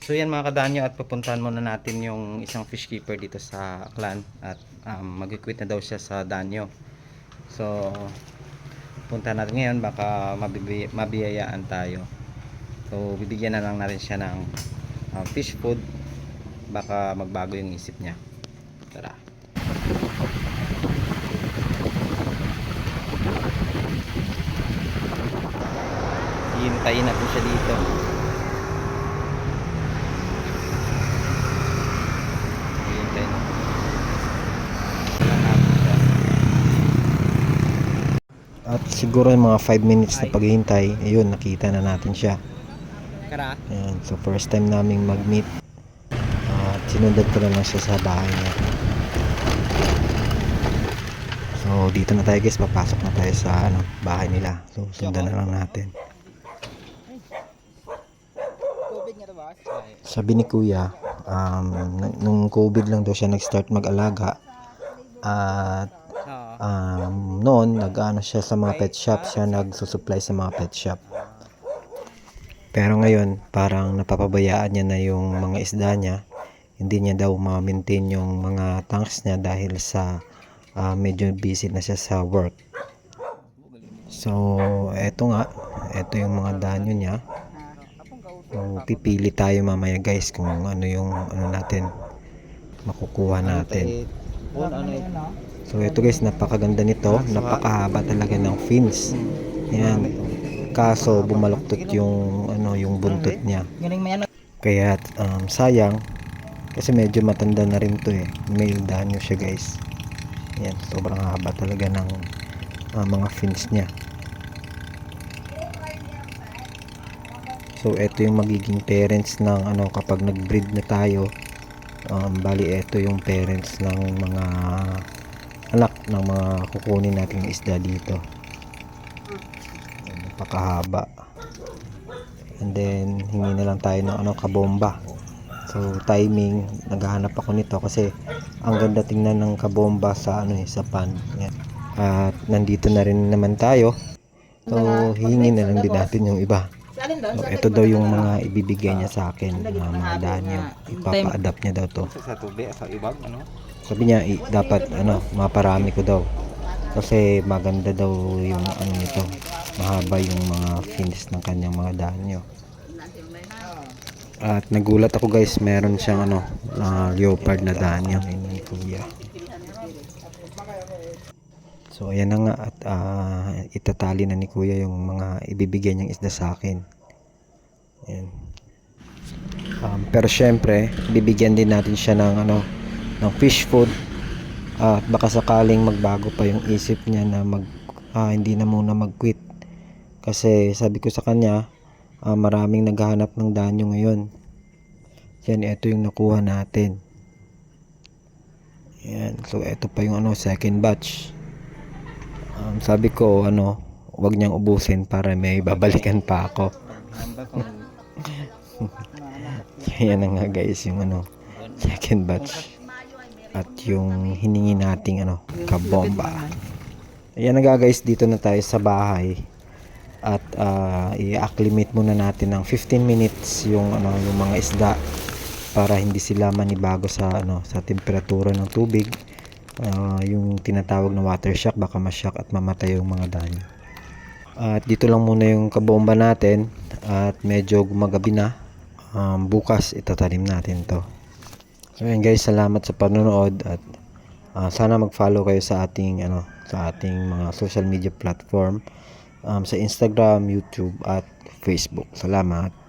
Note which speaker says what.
Speaker 1: So yan mga kadanyo at pupuntahan muna natin yung isang fish keeper dito sa clan at um, mag-quit na daw siya sa danyo. So punta natin ngayon baka mabibi, mabiyayaan tayo. So bibigyan na lang natin siya ng um, fish food baka magbago yung isip niya. Tara. Hintayin natin siya dito. Hintay na. Wala natin siya. At siguro mga 5 minutes na paghihintay, ayun, nakita na natin siya. Ayan, so first time naming mag-meet. At sinundan ko na lang siya sa bahay niya. So dito na tayo guys, papasok na tayo sa ano, bahay nila. So sundan na lang natin. Sabi ni Kuya, um, nung COVID lang daw siya nag-start mag-alaga. At. Um, noon, nag-ano siya sa mga pet shop, siya nagsusupply sa mga pet shop. Pero ngayon, parang napapabayaan niya na yung mga isda niya. Hindi niya daw ma-maintain yung mga tanks niya dahil sa ah, medyo busy na siya sa work. So, eto nga, eto yung mga danyo niya. So, pipili tayo mamaya guys kung ano yung ano natin makukuha natin. So ito guys, napakaganda nito. Napakahaba talaga ng fins. Yan. Kaso bumaluktot yung ano yung buntot niya.
Speaker 2: Ano.
Speaker 1: Kaya um, sayang kasi medyo matanda na rin to eh. Male danyo siya guys. Yan, sobrang haba talaga ng ah, mga fins niya. So ito yung magiging parents ng ano kapag nag-breed na tayo. Um, bali ito yung parents ng mga anak ng mga kukunin nating isda dito. Napakahaba. And then hingi na lang tayo ng ano kabomba. So timing, naghahanap ako nito kasi ang ganda tingnan ng kabomba sa ano eh, sa pan. Yan. At nandito na rin naman tayo. So hingin na lang din natin yung iba.
Speaker 2: Doon?
Speaker 1: So, ito daw yung mga ibibigay niya sa akin, mga mga danyo. Ipapa-adapt niya daw to.
Speaker 2: Sa tubig, sa ibag, ano?
Speaker 1: Sabi niya, i- dapat ano, maparami ko daw. Kasi maganda daw yung ano nito. Mahaba yung mga fins ng kanyang mga danyo. At nagulat ako guys, meron siyang ano, na leopard na danyo ni Kuya. So ayan na nga at ah, itatali na ni Kuya yung mga ibibigay niyang isda sa akin. Ayan. Um, pero syempre, bibigyan din natin siya ng ano, ng fish food. At baka sakaling magbago pa yung isip niya na mag ah, hindi na muna mag-quit. Kasi sabi ko sa kanya, ah, maraming naghahanap ng danyo ngayon. Yan, ito yung nakuha natin. Yan, so ito pa yung ano, second batch. Um, sabi ko, ano, wag niyang ubusin para may babalikan pa ako. Yan nga guys, yung ano, second batch. At yung hiningi nating ano, kabomba. Ayan na nga guys, dito na tayo sa bahay. At ah, i-acclimate muna natin ng 15 minutes yung ano, yung mga isda para hindi sila manibago sa ano, sa temperatura ng tubig. Ah, yung tinatawag na water shock baka ma-shock at mamatay yung mga danyo. At dito lang muna yung kabomba natin at medyo gumagabi na. Um, bukas itatanim natin to. So ayan guys, salamat sa panonood at ah, sana mag-follow kayo sa ating ano sa ating mga social media platform um, sa Instagram, YouTube at Facebook. Salamat.